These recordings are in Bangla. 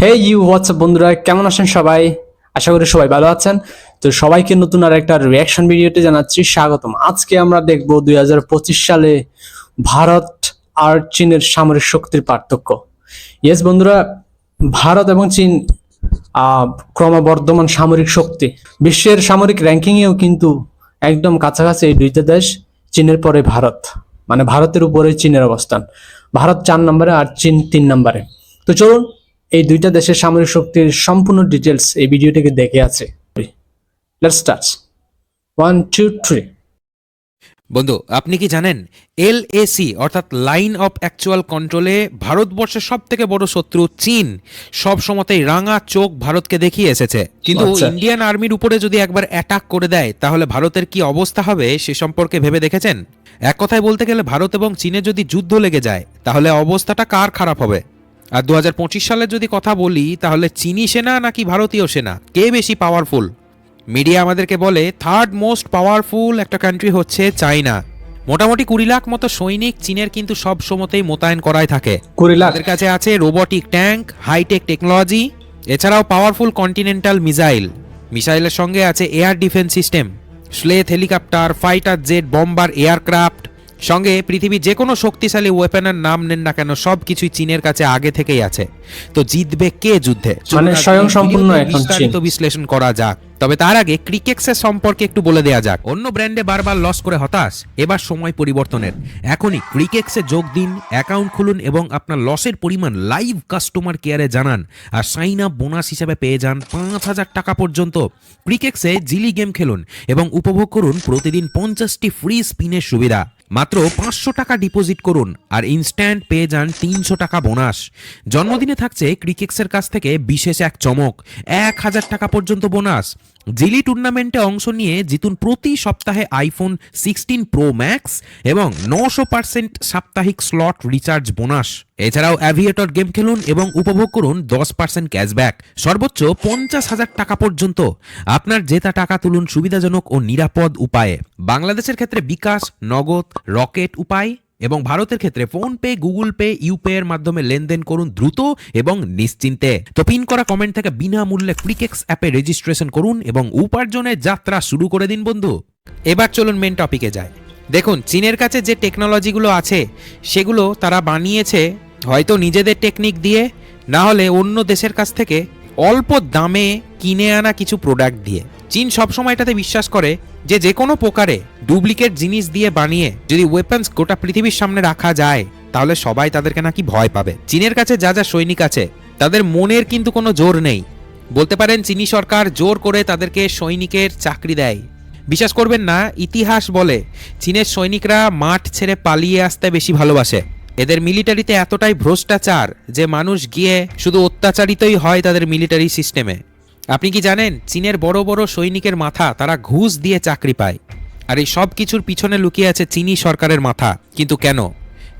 হে ইউ হোয়াটসঅ্যাপ বন্ধুরা? কেমন আছেন সবাই? আশা করি সবাই ভালো আছেন। তো সবাইকে নতুন আর একটা রিয়াকশন ভিডিওতে জানাচ্ছি, স্বাগতম। আজকে আমরা দেখব দুই হাজার পঁচিশ সালে ভারত আর চীনের সামরিক শক্তির পার্থক্য। ইয়েস বন্ধুরা, ভারত এবং চীন ক্রমবর্ধমান সামরিক শক্তি। বিশ্বের সামরিক র্যাঙ্কিংয়েও কিন্তু একদম কাছাকাছি এই দুইটা দেশ, চীনের পরে ভারত। মানে ভারতের উপরে চীনের অবস্থান। ভারত চার নম্বরে আর চীন তিন নম্বরে। তো চলুন এই দুইটা দেশের সামরিক শক্তির সম্পূর্ণ ডিটেলস এই ভিডিওটিকে দেখে আছে। Let's start one two three বন্ধু আপনি কি জানেন এলএসি অর্থাৎ লাইন অফ অ্যাকচুয়াল কন্ট্রোলে ভারতবর্ষের সব থেকে বড় শত্রু চীন। সব সময়তেই রাঙা চোখ ভারতকে দেখিয়ে এসেছে। কিন্তু আচ্ছা। ইন্ডিয়ান আর্মির উপরে যদি একবার অ্যাটাক করে দেয় তাহলে ভারতের কি অবস্থা হবে সে সম্পর্কে ভেবে দেখেছেন? এক কথায় বলতে গেলে ভারত এবং চীনে যদি যুদ্ধ লেগে যায় তাহলে অবস্থাটা কার খারাপ হবে? আর দু হাজার পঁচিশ সালের যদি কথা বলি তাহলে চীনি সেনা নাকি ভারতীয় সেনা? কে বেশি পাওয়ারফুল মিডিয়া আমাদেরকে বলে থার্ড মোস্ট পাওয়ারফুল একটা কান্ট্রি হচ্ছে চায়না। মোটামুটি কুড়ি লাখ মতো সৈনিক চীনের কিন্তু সব সময়তেই মোতায়েন করাই থাকে। কুড়ি লাখ। কাছে আছে রোবটিক ট্যাঙ্ক হাইটেক টেকনোলজি এছাড়াও পাওয়ারফুল কন্টিনেন্টাল মিসাইল মিসাইলের সঙ্গে আছে air defence system stealth helicopter fighter jet bomber aircraft সঙ্গে পৃথিবীর যে কোনো শক্তিশালী ওয়েপনের নাম নেন না কেন সব কিছুই চীনের কাছে আগে থেকেই আছে। তো জিতবে কে যুদ্ধে? মানে চলুন স্বয়ংসম্পূর্ণ ভিডিওতে এখন চীন। বিস্তারিত বিশ্লেষণ করা যাক। তবে তার আগে ক্রিকেক্সের সম্পর্কে একটু বলে দেয়া যাক। অন্য ব্র্যান্ডে বারবার লস করে হতাশ। এবার সময় পরিবর্তনের। এখনই ক্রিকেক্সে যোগ দিন অ্যাকাউন্ট খুলুন এবং আপনার লসের পরিমাণ লাইভ কাস্টমার কেয়ারে জানান। আর সাইন আপ বোনাস হিসেবে পেয়ে যান পাঁচ হাজার টাকা পর্যন্ত। ক্রিকেক্সে জিলি গেম খেলুন এবং উপভোগ করুন প্রতিদিন পঞ্চাশটি ফ্রি স্পিনের সুবিধা। মাত্র পাঁচশো টাকা ডিপোজিট করুন আর ইনস্ট্যান্ট পেয়ে যান তিনশো টাকা বোনাস। জন্মদিনে থাকছে ক্রিকেক্সের কাছ থেকে বিশেষ এক চমক, এক হাজার টাকা পর্যন্ত বোনাস। জিলি টুর্নামেন্টে অংশ নিয়ে জিতুন প্রতি সপ্তাহে আইফোন সিক্সটিন প্রো ম্যাক্স এবং নশো পার্সেন্ট সাপ্তাহিক স্লট রিচার্জ বোনাস। এছাড়াও অ্যাভিয়েটর গেম খেলুন এবং উপভোগ করুন দশ পার্সেন্ট ক্যাশব্যাক। সর্বোচ্চ পঞ্চাশ হাজার টাকা পর্যন্ত। আপনার জেতা টাকা তুলুন সুবিধাজনক ও নিরাপদ উপায়ে। বাংলাদেশের ক্ষেত্রে বিকাশ, নগদ রকেট উপায় এবং ভারতের ক্ষেত্রে ফোন পে, গুগল পে, ইউপে এর মাধ্যমে লেনদেন করুন দ্রুত এবং নিশ্চিন্তে। তো পিন করা কমেন্ট থেকে বিনামূল্যে ক্রিকেক্স অ্যাপে রেজিস্ট্রেশন করুন এবং উপার্জনের যাত্রা শুরু করে দিন বন্ধু। এবার চলুন মেন টপিকে যায় দেখুন, চীনের কাছে যে টেকনোলজিগুলো আছে, সেগুলো তারা বানিয়েছে হয়তো নিজেদের টেকনিক দিয়ে, না হলে অন্য দেশের কাছ থেকে অল্প দামে কিনে আনা কিছু প্রোডাক্ট দিয়ে। চীন সবসময় এটাতে বিশ্বাস করে যে যে কোনো প্রকারে ডুপ্লিকেট জিনিস দিয়ে বানিয়ে যদি ওয়েপন্স গোটা পৃথিবীর সামনে রাখা যায়, তাহলে সবাই তাদেরকে নাকি ভয় পাবে। চীনের কাছে যা যা সৈনিক আছে, তাদের মনের কিন্তু কোনো জোর নেই। বলতে পারেন, চীনি সরকার জোর করে তাদেরকে সৈনিকের চাকরি দেয়। বিশ্বাস করবেন না, ইতিহাস বলে চীনের সৈনিকরা মাঠ ছেড়ে পালিয়ে আসতে বেশি ভালোবাসে। এদের মিলিটারিতে এতটাই ভ্রষ্টাচার যে মানুষ গিয়ে শুধু অত্যাচারিতই হয় তাদের মিলিটারি সিস্টেমে। আপনি কি জানেন চীনের বড় বড় সৈনিকের মাথা তারা ঘুষ দিয়ে চাকরি পায়। আর এই সব কিছুর পিছনে লুকিয়ে আছে চীনি সরকারের মাথা। কিন্তু কেন?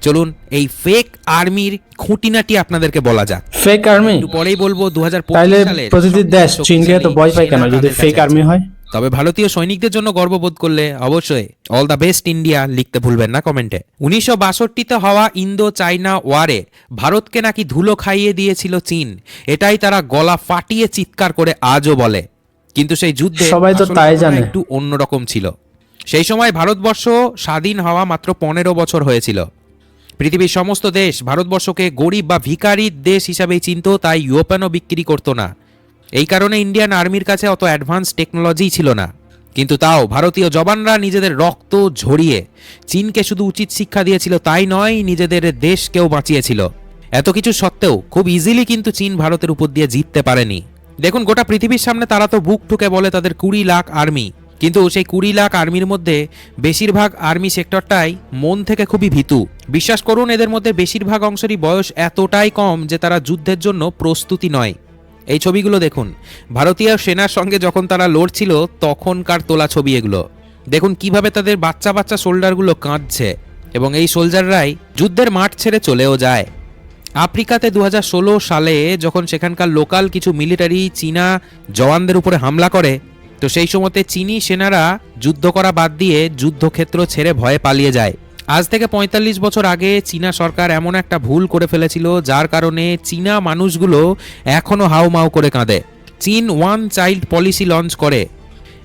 চলুন এই ফেক আর্মির খুঁটিনাটি আপনাদেরকে বলা যাক। ফেক আর্মি পরেই বলব দু তাইলে প্রতিটি দেশ চীনকে তো ভয় পায় কেন? যদি ফেক আর্মি হয়? তবে ভারতীয় সৈনিকদের জন্য গর্ববোধ করলে অবশ্যই অল দ্য বেস্ট ইন্ডিয়া লিখতে ভুলবেন না কমেন্টে। উনিশশো বাষট্টিতে হওয়া ইন্দো চাইনা ওয়ারে ভারতকে নাকি ধুলো খাইয়ে দিয়েছিল চীন। এটাই তারা গলা ফাটিয়ে চিৎকার করে আজও বলে। কিন্তু সেই যুদ্ধে সবাই তো তাই জানে। একটু অন্যরকম ছিল। সেই সময় ভারতবর্ষ স্বাধীন হওয়া মাত্র পনেরো বছর হয়েছিল। পৃথিবীর সমস্ত দেশ ভারতবর্ষকে গরিব বা ভিখারির দেশ হিসাবেই চিনত তাই ইউরোপানও বিক্রি করতো না। এই কারণে ইন্ডিয়ান আর্মির কাছে অত অ্যাডভান্স টেকনোলজি ছিল না। কিন্তু তাও ভারতীয় জবানরা নিজেদের রক্ত ঝরিয়ে চীনকে শুধু উচিত শিক্ষা দিয়েছিল তাই নয়, নিজেদের দেশকেও বাঁচিয়েছিল। এত কিছু সত্ত্বেও খুব ইজিলি কিন্তু চীন ভারতের উপর দিয়ে জিততে পারেনি। দেখুন, গোটা পৃথিবীর সামনে তারা তো বুক ঠুকে বলে তাদের কুড়ি লাখ আর্মি কিন্তু সেই কুড়ি লাখ আর্মির মধ্যে বেশিরভাগ আর্মি সেক্টরটাই মন থেকে খুবই ভীতু। বিশ্বাস করুন, এদের মধ্যে বেশিরভাগ অংশেরই বয়স এতটাই কম যে তারা যুদ্ধের জন্য প্রস্তুতি নয়। এই ছবিগুলো দেখুন। ভারতীয় সেনার সঙ্গে যখন তারা লড়ছিল, তখনকার তোলা ছবি এগুলো। দেখুন কীভাবে তাদের বাচ্চা বাচ্চা সোল্ডারগুলো কাঁদছে এবং এই সোলজাররাই যুদ্ধের মাঠ ছেড়ে চলেও যায়। আফ্রিকাতে দু হাজার ষোলো সালে যখন সেখানকার লোকাল কিছু মিলিটারি চীনা জওয়ানদের উপরে হামলা করে, তো সেই সময়তে চীনি সেনারা যুদ্ধ করা বাদ দিয়ে যুদ্ধক্ষেত্র ছেড়ে ভয়ে পালিয়ে যায়। আজ থেকে পঁয়তাল্লিশ বছর আগে চীনা সরকার এমন একটা ভুল করে ফেলেছিল, যার কারণে চীনা মানুষগুলো এখনও হাউমাউ করে কাঁদে। চীন ওয়ান চাইল্ড পলিসি লঞ্চ করে।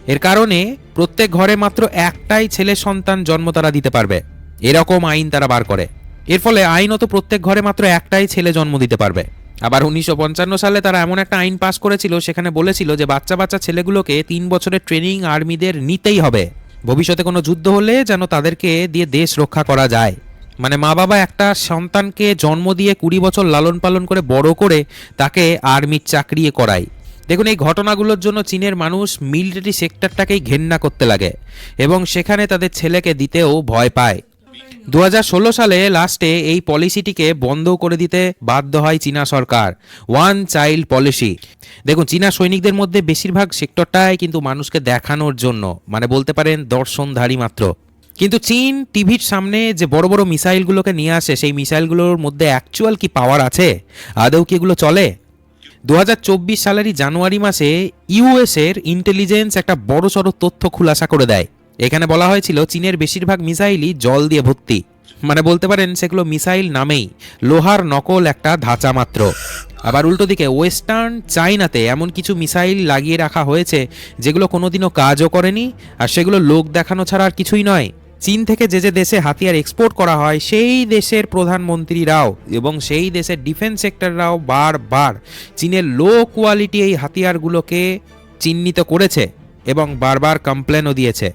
এর কারণে প্রত্যেক ঘরে মাত্র একটাই ছেলে সন্তান জন্ম তারা দিতে পারবে। এরকম আইন তারা বার করে। এর ফলে আইনত প্রত্যেক ঘরে মাত্র একটাই ছেলে জন্ম দিতে পারবে। আবার উনিশশো পঞ্চান্ন সালে তারা এমন একটা আইন পাস করেছিল, সেখানে বলেছিল যে বাচ্চা বাচ্চা ছেলেগুলোকে তিন বছরের ট্রেনিং আর্মিদের নিতেই হবে। ভবিষ্যতে কোনো যুদ্ধ হলে যেন তাদেরকে দিয়ে দেশ রক্ষা করা যায়। মানে মা বাবা একটা সন্তানকে জন্ম দিয়ে কুড়ি বছর লালন পালন করে বড় করে তাকে আর্মির চাকরি করায়। দেখুন, এই ঘটনাগুলোর জন্য চীনের মানুষ মিলিটারি সেক্টরটাকেই ঘেন্না করতে লাগে এবং সেখানে তাদের ছেলেকে দিতেও ভয় পায়। দু হাজার ষোলো সালে লাস্টে এই পলিসিটিকে বন্ধ করে দিতে বাধ্য হয় চীনা সরকার, ওয়ান চাইল্ড পলিসি। দেখুন, চীনা সৈনিকদের মধ্যে বেশিরভাগ সেক্টরটাই কিন্তু মানুষকে দেখানোর জন্য মানে বলতে পারেন দর্শনধারী মাত্র। কিন্তু চীন টিভির সামনে যে বড় বড় মিসাইলগুলোকে নিয়ে আসে, সেই মিসাইলগুলোর মধ্যে অ্যাকচুয়াল কি পাওয়ার আছে? আদৌ কি এগুলো চলে? দু হাজার চব্বিশ সালেরই জানুয়ারি মাসে ইউএস এর ইন্টেলিজেন্স একটা বড়সড় তথ্য খুলাসা করে দেয়। এখানে বলা হয়েছিল চীনের বেশিরভাগ মিসাইলই জল দিয়ে ভর্তি। মানে বলতে পারেন সেগুলো মিসাইল নামেই, লোহার নকল একটা ধাঁচা মাত্র। আবার উল্টো দিকে, ওয়েস্টার্ন চাইনাতে এমন কিছু মিসাইল লাগিয়ে রাখা হয়েছে, যেগুলো কোনোদিনও কাজও করেনি, আর সেগুলো লোক দেখানো ছাড়া আর কিছুই নয়। চীন থেকে যে যে দেশে হাতিয়ার এক্সপোর্ট করা হয়, সেই দেশের প্রধানমন্ত্রীরাও এবং সেই দেশের ডিফেন্স সেক্টররাও বারবার চীনের লো কোয়ালিটি এই হাতিয়ারগুলোকে চিহ্নিত করেছে এবং বারবার কমপ্লেনও দিয়েছে।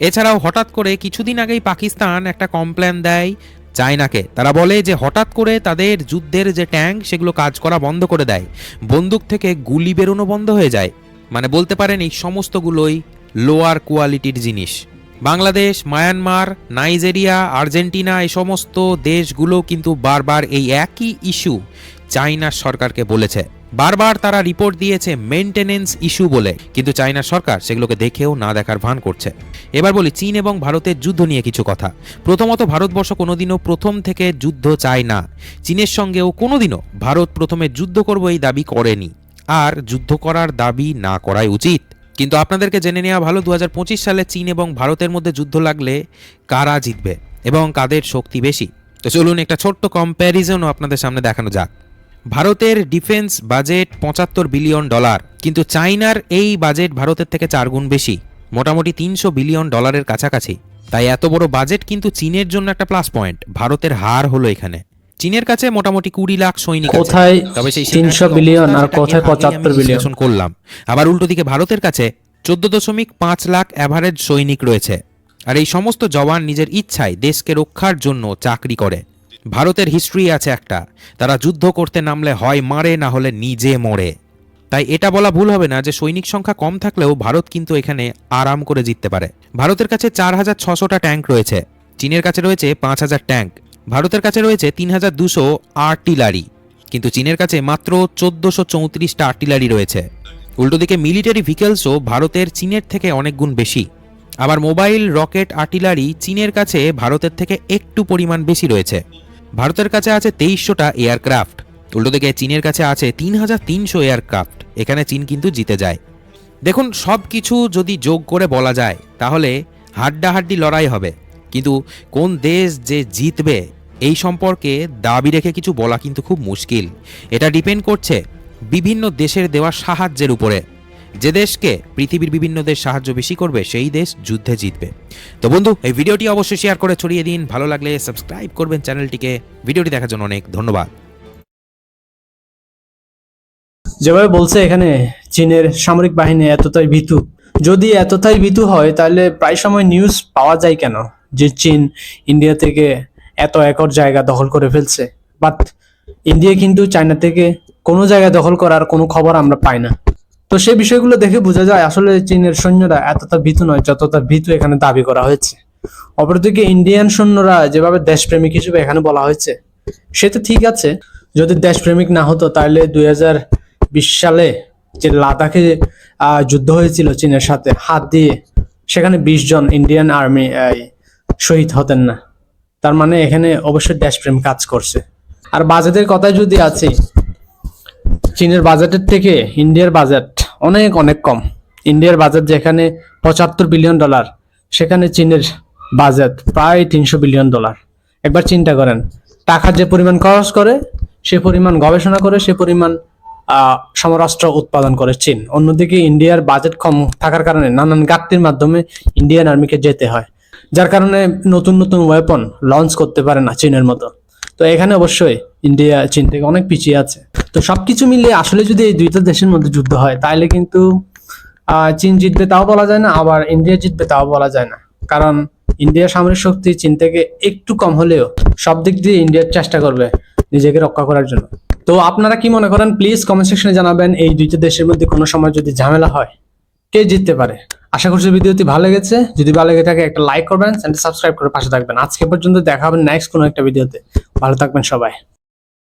এছাড়াও হঠাৎ করে কিছুদিন আগেই পাকিস্তান একটা কমপ্ল্যান দেয় চায়নাকে। তারা বলে যে হঠাৎ করে তাদের যুদ্ধের যে ট্যাঙ্ক, সেগুলো কাজ করা বন্ধ করে দেয়। বন্দুক থেকে গুলি বেরোনো বন্ধ হয়ে যায়। মানে বলতে পারেন এই সমস্তগুলোই লোয়ার কোয়ালিটির জিনিস। বাংলাদেশ, মায়ানমার, নাইজেরিয়া, আর্জেন্টিনা, এই সমস্ত দেশগুলো কিন্তু বারবার এই একই ইস্যু চাইনার সরকারকে বলেছে। বারবার তারা রিপোর্ট দিয়েছে মেনটেনেন্স ইস্যু বলে। কিন্তু চাইনার সরকার সেগুলোকে দেখেও না দেখার ভান করছে। এবার বলি, চীন এবং ভারতের যুদ্ধ নিয়ে কিছু কথা। প্রথমত, ভারতবর্ষ কোনোদিনও প্রথম থেকে যুদ্ধ চায় না। চীনের সঙ্গেও কোনোদিনও ভারত প্রথমে যুদ্ধ করব এই দাবি করেনি। আর যুদ্ধ করার দাবি না করাই উচিত। কিন্তু আপনাদেরকে জেনে নেওয়া ভালো দু হাজার পঁচিশ সালে চীন এবং ভারতের মধ্যে যুদ্ধ লাগলে কারা জিতবে এবং কাদের শক্তি বেশি? তো চলুন একটা ছোট্ট কম্প্যারিজনও আপনাদের সামনে দেখানো যাক। ভারতের ডিফেন্স বাজেট পঁচাত্তর বিলিয়ন ডলার কিন্তু চাইনার এই বাজেট ভারতের থেকে চার গুণ বেশি। মোটামুটি তিনশো বিলিয়ন ডলারের কাছাকাছি। তাই এত বড় বাজেট কিন্তু চীনের জন্য একটা প্লাস পয়েন্ট। ভারতের হার হলো এখানে। চীনের কাছে মোটামুটি কুড়ি লাখ সৈনিক কোথায় তবে সেই তিনশো বিলিয়ন আর কোথায় পঁচাত্তর বিলিয়ন? করলাম। আবার উল্টো দিকে ভারতের কাছে চোদ্দ দশমিক পাঁচ লাখ অ্যাভারেজ সৈনিক রয়েছে। আর এই সমস্ত জওয়ান নিজের ইচ্ছায় দেশকে রক্ষার জন্য চাকরি করে। ভারতের হিস্ট্রি আছে একটা। তারা যুদ্ধ করতে নামলে হয় মারে না হলে নিজে মরে। তাই এটা বলা ভুল হবে না যে সৈনিক সংখ্যা কম থাকলেও ভারত কিন্তু এখানে আরাম করে জিততে পারে। ভারতের কাছে চার হাজার ছশোটা ট্যাঙ্ক রয়েছে। চীনের কাছে রয়েছে পাঁচ হাজার ট্যাঙ্ক। ভারতের কাছে রয়েছে তিন হাজার দুশো আর্টিলারি কিন্তু চীনের কাছে মাত্র চোদ্দোশো চৌত্রিশটা আর্টিলারি রয়েছে। উল্টো দিকে মিলিটারি ভিকেলসও ভারতের চীনের থেকে অনেক গুণ বেশি। আবার মোবাইল, রকেট, আর্টিলারি চীনের কাছে ভারতের থেকে একটু পরিমাণ বেশি রয়েছে। ভারতের কাছে আছে তেইশশোটা এয়ারক্রাফট। উল্টো দিকে চীনের কাছে আছে তিন হাজার তিনশো এয়ারক্রাফট। এখানে চীন কিন্তু জিতে যায়। দেখুন, সব কিছু যদি যোগ করে বলা যায়, তাহলে হাড্ডাহাড্ডি লড়াই হবে। কিন্তু কোন দেশ যে জিতবে, এই সম্পর্কে দাবি রেখে কিছু বলা কিন্তু খুব মুশকিল। এটা ডিপেন্ড করছে বিভিন্ন দেশের দেওয়া সাহায্যের উপরে। যে দেশকে পৃথিবীর বিভিন্ন দেশ সাহায্য বেশি করবে, সেই দেশ যুদ্ধে জিতবে। তো বন্ধু, এই ভিডিওটি অবশ্যই শেয়ার করে ছড়িয়ে দিন। ভালো লাগলে সাবস্ক্রাইব করবেন চ্যানেলটিকে। ভিডিওটি দেখার জন্য অনেক ধন্যবাদ। যেভাবে বলছে এখানে, চীনের সামরিক বাহিনী এতটাই ভীতু। যদি এতটাই ভীতু হয়, তাহলে প্রায় সময় নিউজ পাওয়া যায় কেন? যে চীন ইন্ডিয়া থেকে এত একর জায়গা দখল করে ফেলছে। বাট ইন্ডিয়া কিন্তু চায়না থেকে কোনো জায়গা দখল করার কোনো খবর আমরা পাই না। তো সেই বিষয়গুলো দেখে বোঝা যায় আসলে চীনের সৈন্যরা এতটা ভীতু নয়, যতটা ভীতু এখানে দাবি করা হয়েছে। অপরদিকে ইন্ডিয়ান সৈন্যরা যেভাবে দেশপ্রেমিক হিসেবে এখানে বলা হয়েছে, সে তো ঠিক আছে। যদি দেশপ্রেমিক না হতো, তাহলে দুই হাজার বিশ সালে যে লাদাখে যুদ্ধ হয়েছিল চীনের সাথে, হাত দিয়ে, সেখানে বিশ জন ইন্ডিয়ান আর্মি শহীদ হতেন না। তার মানে এখানে অবশ্যই দেশপ্রেম কাজ করছে। আর বাজেটের কথায় যদি আছে, চীনের বাজেটের থেকে ইন্ডিয়ার বাজেট অনেক অনেক কম। ইন্ডিয়ার বাজেট যেখানে পঁচাত্তর বিলিয়ন ডলার সেখানে চীনের বাজেট প্রায় তিনশো বিলিয়ন ডলার একবার চিন্তা করেন, টাকা যে পরিমাণ খরচ করে, সে পরিমাণ গবেষণা করে, সে পরিমাণ আহ, সমরাস্ত্র উৎপাদন করে চীন। অন্যদিকে ইন্ডিয়ার বাজেট কম থাকার কারণে নানান ঘাটতির মাধ্যমে ইন্ডিয়ান আর্মিকে যেতে হয় যার কারণে নতুন নতুন ওয়েপন লঞ্চ করতে পারে না চীনের মতো। তো এখানে অবশ্যই ইন্ডিয়া চীন থেকে অনেক পিছিয়ে আছে। তো সবকিছু মিলিয়ে আসলে যদি এই দুইটা দেশের মধ্যে যুদ্ধ হয় তাহলে কিন্তু চীন জিতবে তাও বলা যায় না আবার ইন্ডিয়া জিতবে তাও বলা যায় না। কারণ ইন্ডিয়ার সামরিক শক্তি চীন থেকে একটু কম হলেও সব দিক দিয়ে ইন্ডিয়ার চেষ্টা করবে নিজেকে রক্ষা করার জন্য। তো আপনারা কি মনে করেন প্লিজ কমেন্ট সেকশনে জানাবেন, এই দুইটা দেশের মধ্যে কোনো সময় যদি ঝামেলা হয়, কে জিততে পারে? আশা করছি ভিডিওটি ভালো লেগেছে। যদি ভালো লেগে থাকে, একটা লাইক করবেন চ্যানেল সাবস্ক্রাইব করে পাশে থাকবেন। আজকে পর্যন্ত দেখা হবে নেক্সট কোনো একটা ভিডিওতে। ভালো থাকবেন সবাই।